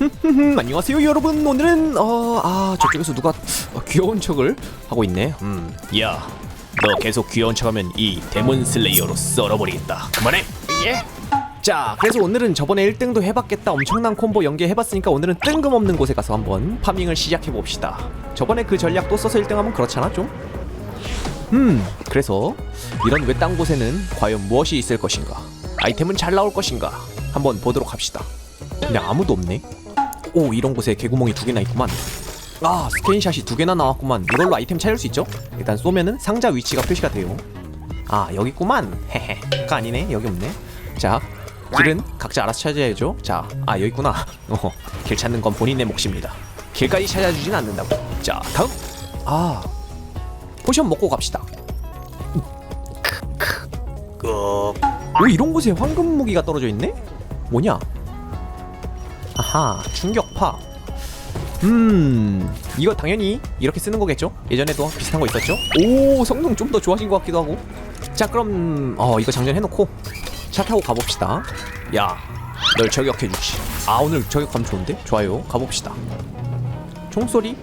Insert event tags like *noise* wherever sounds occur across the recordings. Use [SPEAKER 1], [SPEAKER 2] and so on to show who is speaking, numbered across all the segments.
[SPEAKER 1] 음, 안녕하세요 여러분. 오늘은 어 아 저쪽에서 누가 어, 귀여운 척을 하고 있네. 음.
[SPEAKER 2] 야, 너 계속 귀여운 척하면 이 데몬 슬레이어로 썰어버리겠다. 그만해.
[SPEAKER 1] 예. 자 그래서 오늘은 저번에 1등도 해봤겠다. 엄청난 콤보 연계해봤으니까 오늘은 뜬금없는 곳에 가서 한번 파밍을 시작해봅시다. 저번에 그 전략 또 써서 1등하면 그렇잖아 좀? 음 그래서 이런 외딴 곳에는 과연 무엇이 있을 것인가? 아이템은 잘 나올 것인가? 한번 보도록 합시다. 근데 아무도 없네 오 이런 곳에 개구멍이 두 개나 있구만. 아 스캔샷이 두 개나 나왔구만. 이걸로 아이템 찾을 수 있죠? 일단 쏘면은 상자 위치가 표시가 돼요. 아 여기 있구만. 헤헤가 아니네. 여기 없네. 자 길은 각자 알아서 찾아야죠. 자 아 여기 있구나. *laughs* 어, 길 찾는 건 본인의 몫입니다. 길까지 찾아주진 않는다고. 자 다음. 아 포션 먹고 갑시다.
[SPEAKER 2] 끄.
[SPEAKER 1] 오 이런 곳에 황금 무기가 떨어져 있네? 뭐냐 아하. 충격파. 음. 이거 당연히 이렇게 쓰는 거겠죠? 예전에도 비슷한 거 있었죠? 오 성능 좀 더 좋아진 것 같기도 하고. 자 그럼 어 이거 장전해놓고 차 타고 가봅시다. 야널 저격해주지. 아 오늘 저격감 좋은데? 좋아요. 가봅시다. 총소리?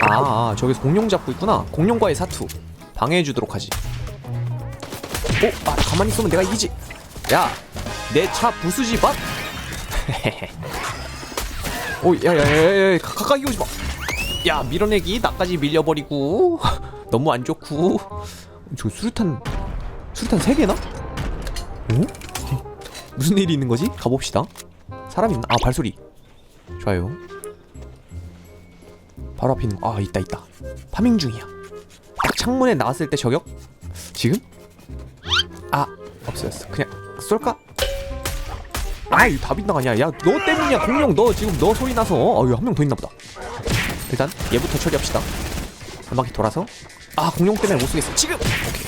[SPEAKER 1] 아, 아 저기서 공룡 잡고 있구나. 공룡과의 사투. 방해해주도록 하지. 오, 아 가만히 있으면 내가 이기지. 야, 내 차 부수지 마. 오, 야야야야, 가까이 오지 마. 야, 밀어내기 나까지 밀려버리고 너무 안 좋고. 저 수류탄 수류탄 세 개나? 오? 무슨 일이 있는 거지? 가봅시다. 사람 있나? 아 발소리. 좋아요. 바로 앞에 있는 거. 아 있다 있다. 파밍 중이야. 딱 창문에 나왔을 때 저격? 지금? 아 없어졌어 그냥 쏠까? 아이 다 빗나가냐 야. 너 때문이야. 공룡 너 지금 너 소리 나서. 어유 한 명 더 있나 보다. 일단 얘부터 처리합시다. 한 바퀴 돌아서. 아 공룡 때문에 못 쏘겠어. 지금! 오케이.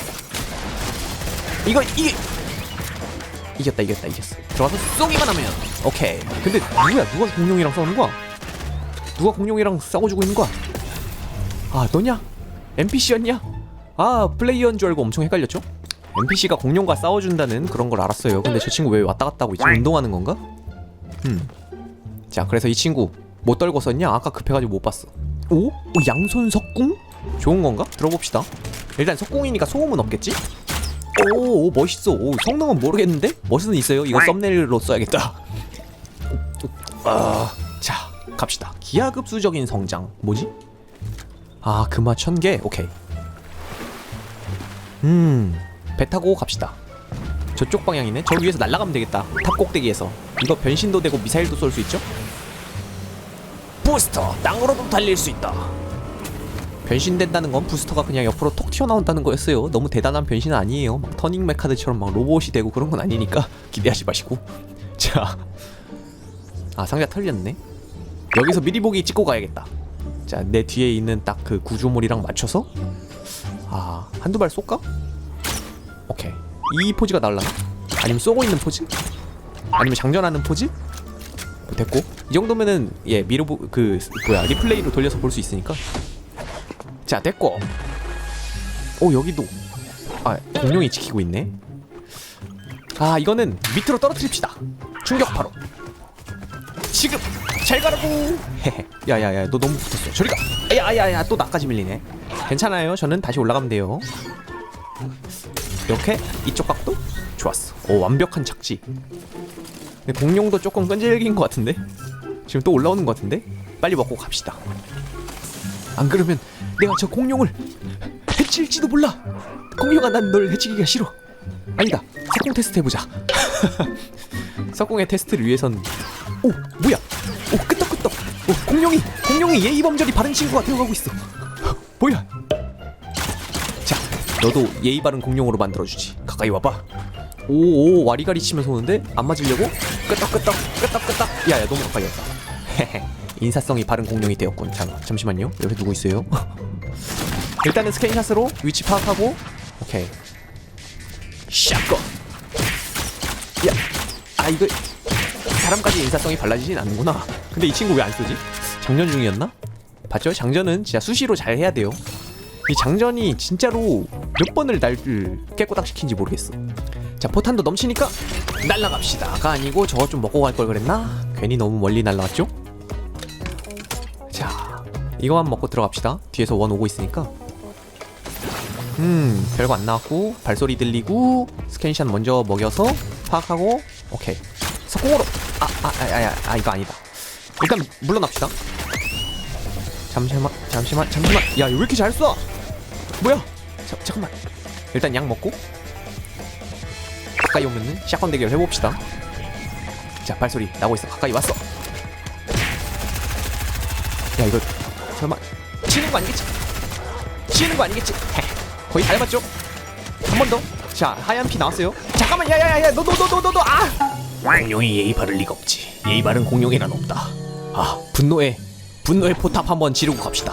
[SPEAKER 1] 이거 이게 이겼다 이겼다 이겼어. 들어가서 쏘기만 하면. 오케이. 근데 누구야? 누가 공룡이랑 싸우는 거야? 누가 공룡이랑 싸워주고 있는 거야? 아 너냐? NPC였냐? 아 플레이어인 줄 알고 엄청 헷갈렸죠 NPC가 공룡과 싸워준다는 그런 걸 알았어요. 근데 저 친구 왜 왔다 갔다 하고 있지? 운동하는 건가? 음. 자, 그래서 이 친구 못 떨고 썼냐? 아까 급해가지고 못 봤어. 오? 오 양손 석궁? 좋은 건가? 들어봅시다. 일단 석궁이니까 소음은 없겠지? 오, 오 멋있어. 오, 성능은 모르겠는데? 멋은 있어요. 이거 썸네일로 써야겠다. 아, 자, 갑시다. 기하급수적인 성장. 뭐지? 아, 금화 천 개. 오케이. 음. 배 타고 갑시다. 저쪽 방향이네. 저 위에서 날아가면 되겠다. 탑 꼭대기에서. 이거 변신도 되고 미사일도 쏠 수 있죠? 부스터 땅으로도 달릴 수 있다. 변신된다는 건 부스터가 그냥 옆으로 톡 튀어나온다는 거였어요. 너무 대단한 변신은 아니에요. 막 터닝 메카드처럼 막 로봇이 되고 그런 건 아니니까 *laughs* 기대하지 마시고. 자, 아 상자 털렸네. 여기서 미리 보기 찍고 가야겠다. 자, 내 뒤에 있는 딱 그 구조물이랑 맞춰서 아 한두 발 쏠까? 오케이. 이 포즈가 날라나? 아니면 쏘고 있는 포즈? 아니면 장전하는 포즈? 뭐 됐고. 이 정도면은 예 보- 그 뭐야 리플레이로 돌려서 볼 수 있으니까. 자 됐고. 오 여기도. 아 공룡이 지키고 있네. 아 이거는 밑으로 떨어뜨립시다. 충격파로. 지금! 잘 가라고! 헤헤. 야야야 너 너무 붙었어. 저리 가! 야야야 또 나까지 밀리네. 괜찮아요. 저는 다시 올라가면 돼요 이렇게 이쪽 각도 좋았어. 오 완벽한 착지. 근데 공룡도 조금 끈질긴 것 같은데 지금 또 올라오는 것 같은데 빨리 먹고 갑시다. 안 그러면 내가 저 공룡을 해칠지도 몰라. 공룡아 난 널 해치기가 싫어. 아니다. 석궁 테스트 해보자. *laughs* 석궁의 테스트를 위해선 오 뭐야? 오 끄떡끄떡. 오 공룡이 공룡이 예의 범절이 바른 친구가 되어가고 있어. *laughs* 뭐야? 자, 너도 예의 바른 공룡으로 만들어주지. 가까이 와봐. 오오 와리가리 치면서 오는데 안 맞으려고 끄떡끄떡 끄떡끄떡. 야야 너무 가까이 왔다. 인사성이 바른 공룡이 되었군. 잠 잠시만요. 옆에 누구 있어요? *laughs* 일단은 스캔샷으로 위치 파악하고 오케이. 샷건. 야, 아 이거 사람까지 인사성이 발라지진 않는구나. 근데 이 친구 왜안 쓰지? 장전 중이었나? 봤죠? 장전은 진짜 수시로 잘 해야 돼요. 이 장전이 진짜로 몇 번을 날 깨꼬닥 시킨지 모르겠어. 자 포탄도 넘치니까 날라갑시다가 아니고 저거 좀 먹고 갈 걸 그랬나? 괜히 너무 멀리 날라왔죠? 자 이거만 먹고 들어갑시다 뒤에서 원 오고 있으니까 음 별거 안 나왔고 발소리 들리고 스캔샷 먼저 먹여서 파악하고 오케이 석공으로 아아아아 아, 아, 이거 아니다 일단 물러납시다 잠시만 잠시만 잠시만 야 왜 이렇게 잘 쏴? 뭐야 자, 잠깐만 일단 약 먹고 가까이 오면은 샷건 대결 해봅시다 자 발소리 나고 있어 가까이 왔어 야 이거 설마 치는 거 아니겠지? 치는 거 아니겠지? 헤, 거의 다 해봤죠? 한 번 더. 자 하얀 피 나왔어요. 잠깐만 야야야야 너 너 너 너 너너 아!
[SPEAKER 2] 공룡이 예의 바를 리가 없지. 예의 바른 공룡에는 없다.
[SPEAKER 1] 아 분노의 분노의 포탑 한번 지르고 갑시다.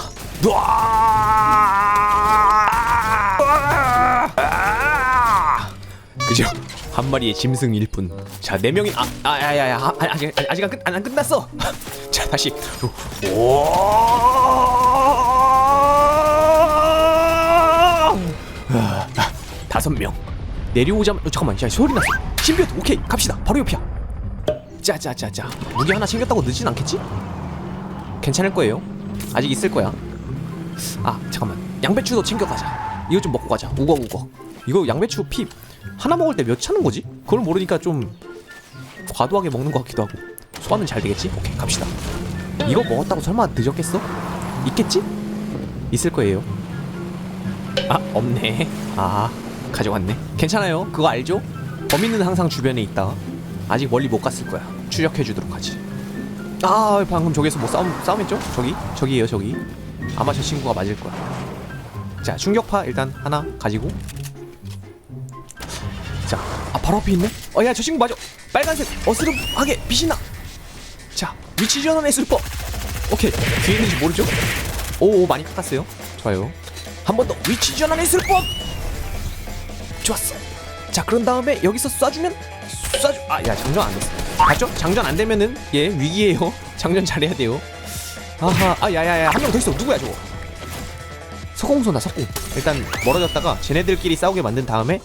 [SPEAKER 1] 그죠? 한 마리의 짐승 일 뿐. 자, 네 명이 아, 아, 야, 야, 야, 아, 아직 아직 안, 끝, 안, 안 끝났어. *laughs* 자, 다시. 아, 다섯 명 내려오자면 어, 잠깐만, 야, 소리 났어. 신비호트 오케이, 갑시다. 바로 옆이야. 짜자자자. 무기 하나 챙겼다고 늦진 않겠지? 괜찮을 거예요. 아직 있을 거야. 아 잠깐만 양배추도 챙겨가자 이거 좀 먹고 가자 우걱 이거 양배추 피 하나 먹을 때 몇 차는 거지? 그걸 모르니까 좀 과도하게 먹는 것 같기도 하고 소화는 잘 되겠지? 오케이 갑시다 이거 먹었다고 설마 늦었겠어? 있겠지? 있을 거예요 아 없네 아 가져갔네 괜찮아요 그거 알죠? 범인은 항상 주변에 있다 아직 멀리 못 갔을 거야 추적해 주도록 하지 아 방금 저기서 뭐 싸움 싸움했죠? 저기 저기에요 저기 아마 저 친구가 맞을 거야. 자 충격파 일단 하나 가지고. 자, 아 바로 앞에 있네. 어 야 저 친구 맞아. 빨간색 어스름하게 빛이 나. 자 위치 전환의 술법. 오케이 뒤에 있는지 모르죠? 오, 오 많이 깎았어요. 좋아요. 한 번 더 위치 전환의 술법. 좋았어. 자 그런 다음에 여기서 쏴주면 쏴주. 아 야 장전 안 됐어. 봤죠? 장전 안 되면은 예 위기예요. *laughs* 장전 잘해야 돼요. 아하 아 야야야 한 명 더 있어 누구야 저거 석공소나 석공 일단 멀어졌다가 쟤네들끼리 싸우게 만든 다음에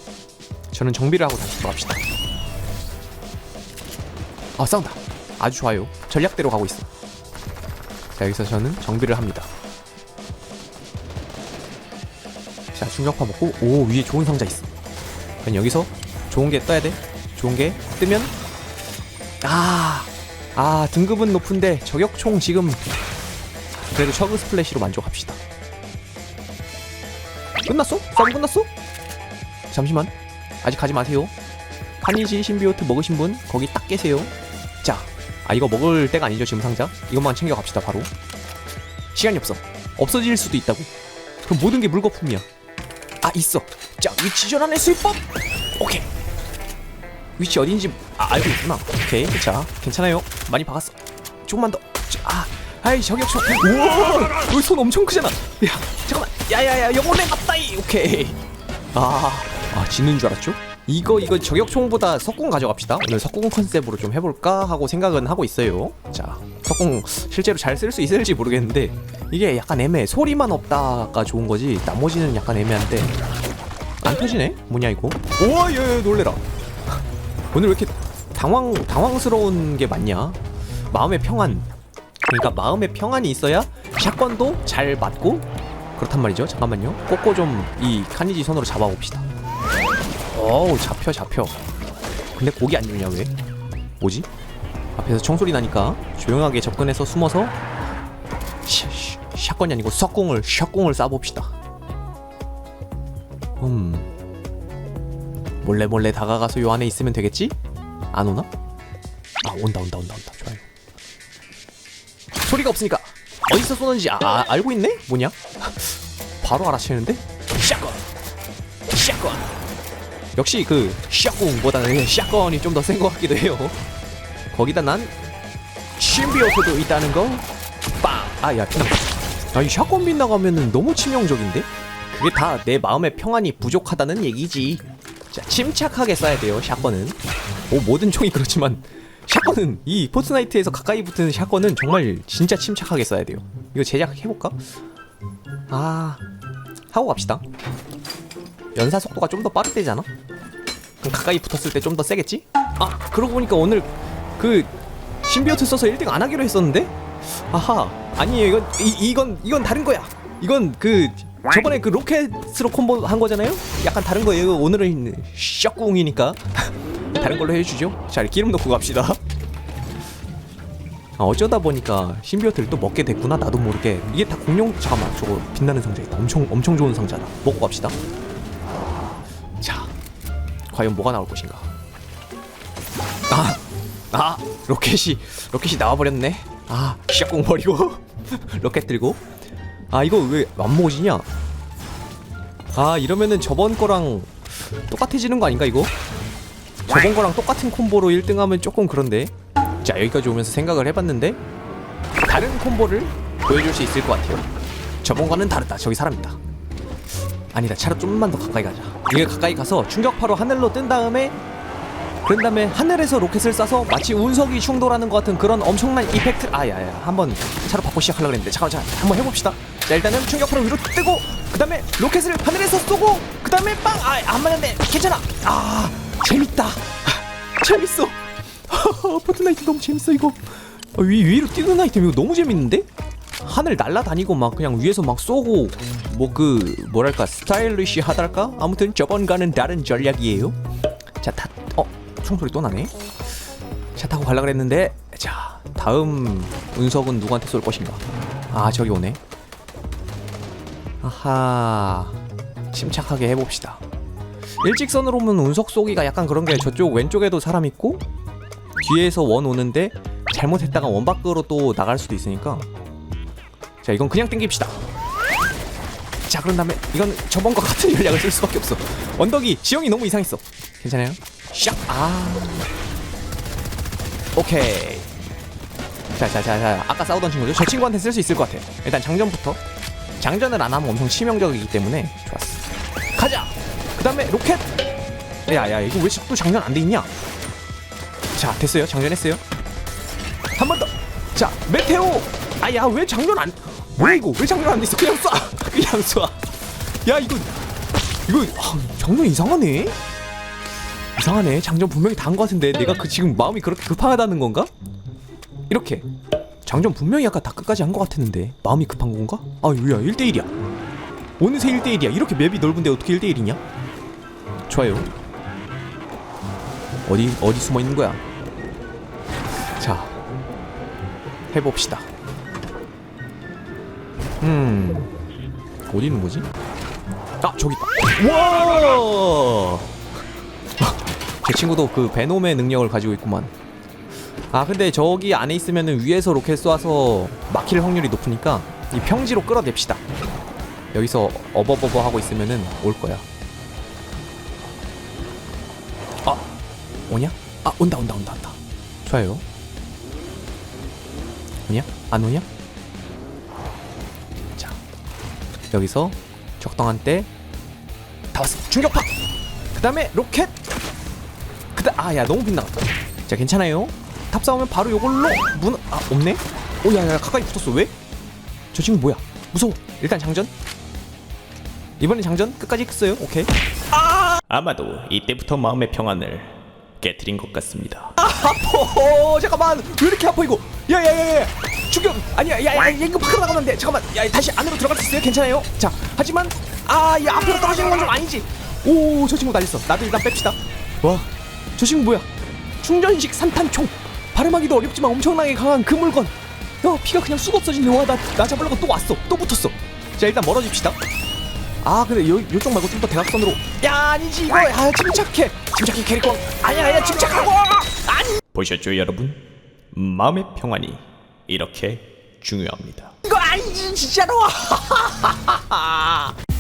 [SPEAKER 1] 저는 정비를 하고 다시 돌아갑시다 아 싸운다 아주 좋아요 전략대로 가고 있어 자 여기서 저는 정비를 합니다 자 충격파 먹고 오 위에 좋은 상자 있어 그럼 여기서 좋은 게 떠야 돼 좋은 게 뜨면 아, 아 등급은 높은데 저격총 지금 그래도 셔그 스플래시로 만족합시다. 끝났어? 싸움 끝났어? 잠시만. 아직 가지 마세요. 카니지 신비오트 먹으신 분 거기 딱 계세요. 자, 아 이거 먹을 때가 아니죠 지금 상자. 이것만 챙겨 갑시다 바로. 시간이 없어. 없어질 수도 있다고. 그럼 모든 게 물거품이야. 아 있어. 자 위치 전환의 술법. 오케이. 위치 어딘지 아, 알고 있구나. 오케이. 자 괜찮아요. 많이 박았어. 조금만 더. 자, 아. 아이 저격총 우와 여기 손 엄청 크잖아 야 잠깐만 야야야 영혼의 맞다이 오케이 아, 아 지는 줄 알았죠? 이거 이거 저격총보다 석궁 가져갑시다 오늘 석궁 컨셉으로 좀 해볼까 하고 생각은 하고 있어요 자 석궁 실제로 잘 쓸 수 있을지 모르겠는데 이게 약간 애매해 소리만 없다가 좋은 거지 나머지는 약간 애매한데 안 터지네? 뭐냐 이거 우와 얘, 얘 놀래라 오늘 왜 이렇게 당황 당황스러운 게 많냐 마음의 평안 그러니까 마음의 평안이 있어야 샷건도 잘 맞고 그렇단 말이죠. 잠깐만요. 꼬꼬 좀 이 카니지 손으로 잡아봅시다. 어우 잡혀 잡혀. 근데 고기 안 주냐 왜? 뭐지? 앞에서 총소리 나니까 조용하게 접근해서 숨어서 샤, 샤, 샷건이 아니고 석공을 샷공을 쏴봅시다. 음 몰래 몰래 다가가서 요 안에 있으면 되겠지? 안 오나? 아 온다 온다 온다 온다 좋아요. 소리가 없으니까 어디서 쏘는지 아, 아, 알고 있네? 뭐냐? *laughs* 바로 알아채는데? 역시 그 샷건보다는 샷건이 좀 더 센 것 같기도 해요 거기다 난 신비오트도 있다는 거 빵! 아야 피나 아이 샷건 빗나가면은 너무 치명적인데? 그게 다 내 마음의 평안이 부족하다는 얘기지 자 침착하게 쏴야 돼요 샷건은 뭐 모든 총이 그렇지만 샷건은 이 포트나이트에서 가까이 붙은 샷건은 정말 진짜 침착하게 써야 돼요. 이거 제작해볼까? 아 하고 갑시다. 연사 속도가 좀 더 빠르대잖아. 가까이 붙었을 때 좀 더 세겠지? 아 그러고 보니까 오늘 그 신비어트 써서 1등 안 하기로 했었는데? 아하 아니에요 이건 이, 이건 이건 다른 거야. 이건 그 저번에 그 로켓으로 콤보 한 거잖아요? 약간 다른 거예요. 오늘은 샷궁이니까. *laughs* 다른 걸로 해주죠. 자 기름 넣고 갑시다. 아, 어쩌다 보니까 신비어트를 또 먹게 됐구나 나도 모르게. 이게 다 공룡 잠깐만 저거 빛나는 상자이다 엄청 엄청 좋은 상자다. 먹고 갑시다. 자 과연 뭐가 나올 것인가? 아, 아 로켓이 로켓이 나와버렸네. 아 샷공 버리고 *laughs* 로켓 들고. 아 이거 왜안 먹어지냐? 아 이러면은 저번 거랑 똑같아지는 거 아닌가 이거? 저번 거랑 똑같은 콤보로 1등하면 조금 그런데. 자 여기까지 오면서 생각을 해봤는데 다른 콤보를 보여줄 수 있을 것 같아요. 저번과는 다르다. 저기 사람 있다 아니다 차라리 좀만 더 가까이 가자. 이게 가까이 가서 충격파로 하늘로 뜬 다음에 그런 다음에 하늘에서 로켓을 쏴서 마치 운석이 충돌하는 것 같은 그런 엄청난 이펙트. 아야야 한번 차로 바꿔 시작하려고 했는데 잠깐 잠깐 한번 해봅시다. 자 일단은 충격파로 위로 뜨고 그 다음에 로켓을 하늘에서 쏘고 그 다음에 빵 아 안 맞는데 괜찮아. 아 재밌다. 아, 재밌어. *laughs* 포트나이트 너무 재밌어 이거. 아, 위, 위로 뛰는 아이템 이거 너무 재밌는데? 하늘 날아다니고 막 그냥 위에서 막 쏘고 뭐 그 뭐랄까 스타일리시 하달까? 아무튼 저번과는 다른 전략이에요. 자 타.. 어? 총소리 또 나네. 차 타고 가려 그랬는데 자 다음 운석은 누구한테 쏠 것인가? 아 저기 오네. 아하 침착하게 해 봅시다. 일직선으로 오면 운석 쏘기가 약간 그런 게 저쪽 왼쪽에도 사람 있고 뒤에서 원 오는데 잘못했다가 원 밖으로 또 나갈 수도 있으니까 자 이건 그냥 땡깁시다. 자 그런 다음에 이건 저번과 같은 전략을 쓸 수밖에 없어. 언덕이 지형이 너무 이상했어. 괜찮아요? 샥아. 오케이. 자자자자 아까 싸우던 친구죠 저 친구한테 쓸 수 있을 것 같아 일단 장전부터. 장전을 안 하면 엄청 치명적이기 때문에 좋았어. 가자! 그 다음에 로켓! 야야 이거 왜 자꾸 장전 안 돼 있냐? 자 됐어요. 장전했어요. 한 번 더! 자 메테오! 아야 왜 장전 안 뭐야 이거 왜 장전 안돼 있어? 그냥 쏴. *laughs* 그냥 쏴 야 이거 이거 아, 장전 이상하네? 이상하네. 장전 분명히 것 같은데 내가 그 지금 마음이 그렇게 급하다는 건가? 이렇게. 장전 분명히 아까 다 끝까지 한것 같았는데 마음이 급한 건가? 아 뭐야 1대1이야. 어느새 1대1이야. 이렇게 맵이 넓은데 어떻게 1대1이냐? 좋아요. 어디 어디 숨어 있는 거야? 자 해봅시다 음 어디 있는 거지 아 저기 있다 와! 제 친구도 그 베놈의 능력을 가지고 있구만 아 근데 저기 안에 있으면은 위에서 로켓 쏴서 막힐 확률이 높으니까 이 평지로 끌어냅시다 여기서 어버버버 하고 있으면은 올 거야 아 오냐? 아 온다 온다 온다 온다 좋아요 오냐? 안 오냐? 여기서 적당한 때 다 왔어. 충격파! 그 다음에 로켓! 그다 아야 너무 빗나갔다 자 괜찮아요. 탑 싸우면 바로 요걸로 문아 없네? 오야야 가까이 붙었어. 왜? 저 친구 뭐야? 무서워. 일단 장전. 이번엔 장전 끝까지 했어요. 오케이.
[SPEAKER 2] 아마도 이때부터 마음의 평안을 깨뜨린 것 같습니다.
[SPEAKER 1] 아퍼 잠깐만. 왜 이렇게 아파 이거? 야 야 야야. 충격. 아니야 야 야 이거 밖으로 나가면 안 돼. 잠깐만. 야 다시 안으로 들어갈 수 있어요? 괜찮아요? 자 하지만 아 야 앞으로 떨어지는 건 좀 아니지. 오 저 친구 날렸어. 나도 일단 뺍시다. 와 저 친구 뭐야? 충전식 산탄총. 발음하기도 어렵지만 엄청나게 강한 그 물건. 야 피가 그냥 쑥 없어지네 와 나 나 잡으려고 또 왔어. 또 붙었어. 자 일단 멀어집시다. 아 근데 요, 요쪽 말고 좀 더 대각선으로. 야 아니지 이거. 아 침착해 침착해 캐릭터 아니야 아니야 침착하고 아니
[SPEAKER 2] 보셨죠, 여러분? 마음의 평안이 이렇게 중요합니다.
[SPEAKER 1] 이거 아니지 진짜로 *laughs*